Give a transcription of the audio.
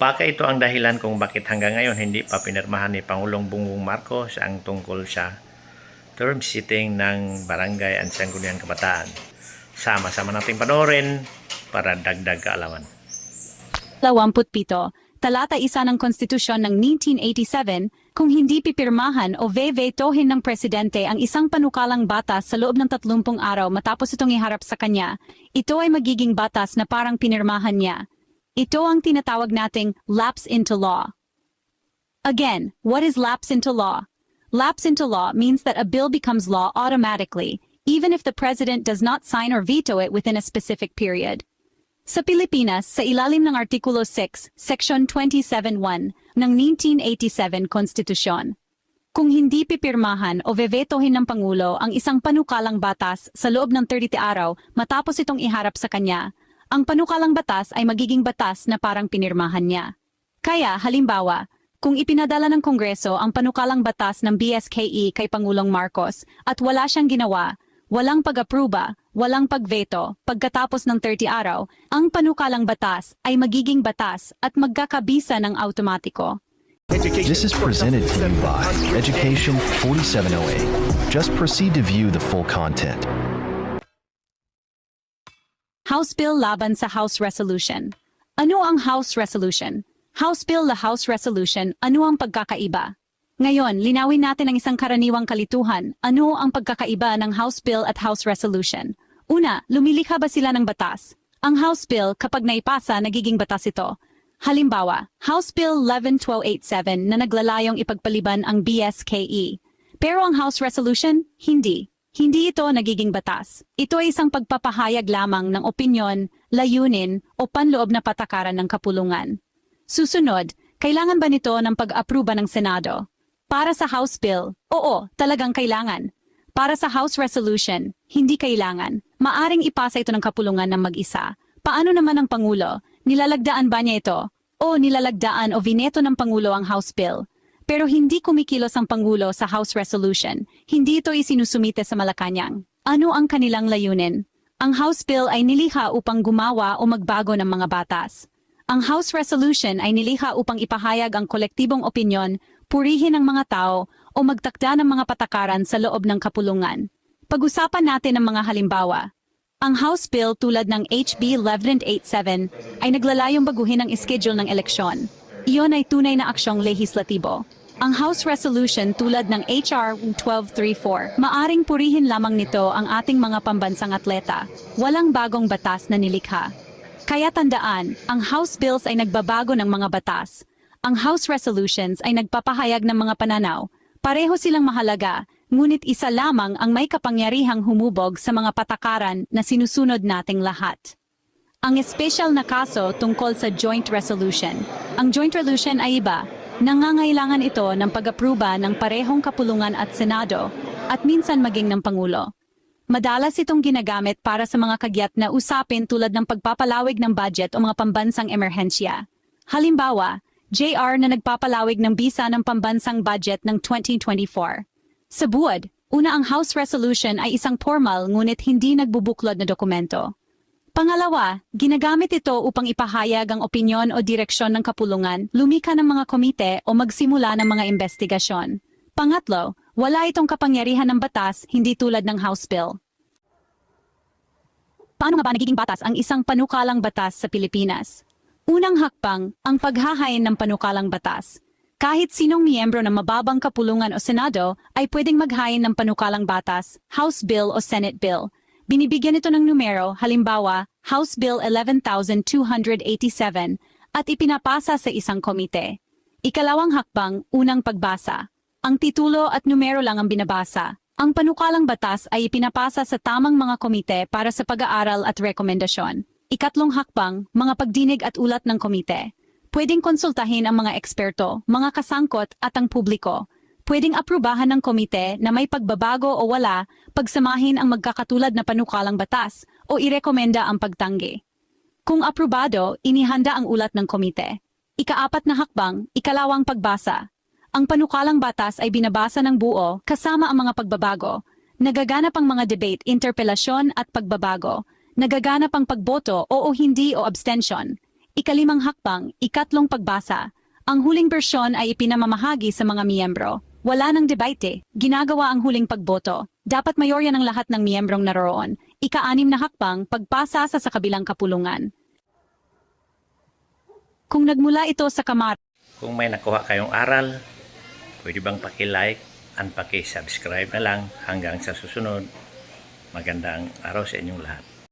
Baka ito ang dahilan kung bakit hanggang ngayon hindi pa pinirmahan ni Pangulong Bongbong Marcos ang tungkol sa term sheeting ng Barangay at Sangguniang Kabataan. Sama-sama nating panoorin para dagdag kaalaman. 27, talata isa ng konstitusyon ng 1987, kung hindi pipirmahan o vevetohin ng presidente ang isang panukalang batas sa loob ng 30 araw matapos itong iharap sa kanya, ito ay magiging batas na parang pinirmahan niya. Ito ang tinatawag nating lapse into law. Again, what is lapse into law? Lapse into law means that a bill becomes law automatically, even if the president does not sign or veto it within a specific period. Sa Pilipinas, sa ilalim ng Artikulo 6, Section 27.1 ng 1987 Konstitusyon, kung hindi pipirmahan o vevetohin ng Pangulo ang isang panukalang batas sa loob ng 30 araw matapos itong iharap sa kanya, ang panukalang batas ay magiging batas na parang pinirmahan niya. Kaya, halimbawa, kung ipinadala ng Kongreso ang panukalang batas ng BSKE kay Pangulong Marcos at wala siyang ginawa, walang pag-apruba, walang pagveto, pagkatapos ng 30 araw, ang panukalang batas ay magiging batas at magkakabisa ng automatiko. This is presented to you by Education 4708. Just proceed to view the full content. House Bill laban sa House Resolution. Ano ang House Resolution? House Bill la House Resolution, ano ang pagkakaiba? Ngayon, linawin natin ang isang karaniwang kalituhan. Ano ang pagkakaiba ng House Bill at House Resolution? Una, lumilikha ba sila ng batas? Ang House Bill, kapag naipasa, nagiging batas ito. Halimbawa, House Bill 11287 na naglalayong ipagpaliban ang BSKE. Pero ang House Resolution, hindi. Hindi ito nagiging batas. Ito ay isang pagpapahayag lamang ng opinyon, layunin o panloob na patakaran ng kapulungan. Susunod, kailangan ba nito ng pag-apruba ng Senado? Para sa House Bill, oo, talagang kailangan. Para sa House Resolution, hindi kailangan. Maaring ipasa ito ng kapulungan ng mag-isa. Paano naman ang Pangulo? Nilalagdaan ba niya ito? O nilalagdaan o vineto ng Pangulo ang House Bill? Pero hindi kumikilos ang Pangulo sa House Resolution. Hindi ito isinusumite sa Malacanang. Ano ang kanilang layunin? Ang House Bill ay nilikha upang gumawa o magbago ng mga batas. Ang House Resolution ay nilikha upang ipahayag ang kolektibong opinyon, purihin ang mga tao, o magtakda ng mga patakaran sa loob ng kapulungan. Pag-usapan natin ang mga halimbawa. Ang House Bill tulad ng HB 1187 ay naglalayong baguhin ang schedule ng eleksyon. Iyon ay tunay na aksyong lehislatibo. Ang House Resolution tulad ng HR 1234, maaring purihin lamang nito ang ating mga pambansang atleta. Walang bagong batas na nilikha. Kaya tandaan, ang House Bills ay nagbabago ng mga batas. Ang House Resolutions ay nagpapahayag ng mga pananaw. Pareho silang mahalaga, ngunit isa lamang ang may kapangyarihang humubog sa mga patakaran na sinusunod nating lahat. Ang espesyal na kaso tungkol sa joint resolution. Ang joint resolution ay iba. Nangangailangan ito ng pag-apruba ng parehong kapulungan at Senado at minsan maging ng Pangulo. Madalas itong ginagamit para sa mga kagyat na usapin tulad ng pagpapalawig ng budget o mga pambansang emerhensya. Halimbawa, JR na nagpapalawig ng bisa ng pambansang budget ng 2024. Sa buod, una ang House Resolution ay isang formal ngunit hindi nagbubuklod na dokumento. Pangalawa, ginagamit ito upang ipahayag ang opinyon o direksyon ng kapulungan, lumika ng mga komite o magsimula ng mga investigasyon. Pangatlo, wala itong kapangyarihan ng batas hindi tulad ng House Bill. Paano nga ba nagiging batas ang isang panukalang batas sa Pilipinas? Unang hakbang, ang paghahain ng panukalang batas. Kahit sinong miyembro ng mababang kapulungan o Senado ay pwedeng maghain ng panukalang batas, House Bill o Senate Bill. Binibigyan ito ng numero, halimbawa, House Bill 11,287 at ipinapasa sa isang komite. Ikalawang hakbang, unang pagbasa. Ang titulo at numero lang ang binabasa. Ang panukalang batas ay ipinapasa sa tamang mga komite para sa pag-aaral at rekomendasyon. Ikatlong hakbang, mga pagdinig at ulat ng komite. Pwedeng konsultahin ang mga eksperto, mga kasangkot at ang publiko. Pwedeng aprubahan ng komite na may pagbabago o wala, pagsamahin ang magkakatulad na panukalang batas o irekomenda ang pagtanggi. Kung aprobado, inihanda ang ulat ng komite. Ikaapat na hakbang, ikalawang pagbasa. Ang panukalang batas ay binabasa ng buo kasama ang mga pagbabago. Nagaganap ang mga debate, interpelasyon at pagbabago. Nagaganap ang pagboto o o hindi o abstention. Ikalimang hakbang, ikatlong pagbasa. Ang huling bersyon ay ipinamamahagi sa mga miyembro. Wala nang debate. Ginagawa ang huling pagboto. Dapat mayorya ng lahat ng miyembrong naroon. Ika-anim na hakbang, pagpasa sa sa kabilang kapulungan. Kung nagmula ito sa kamar, Kung may nakuha kayong aral, pwede bang paki-like and paki-subscribe na lang hanggang sa susunod. Magandang araw sa inyong lahat.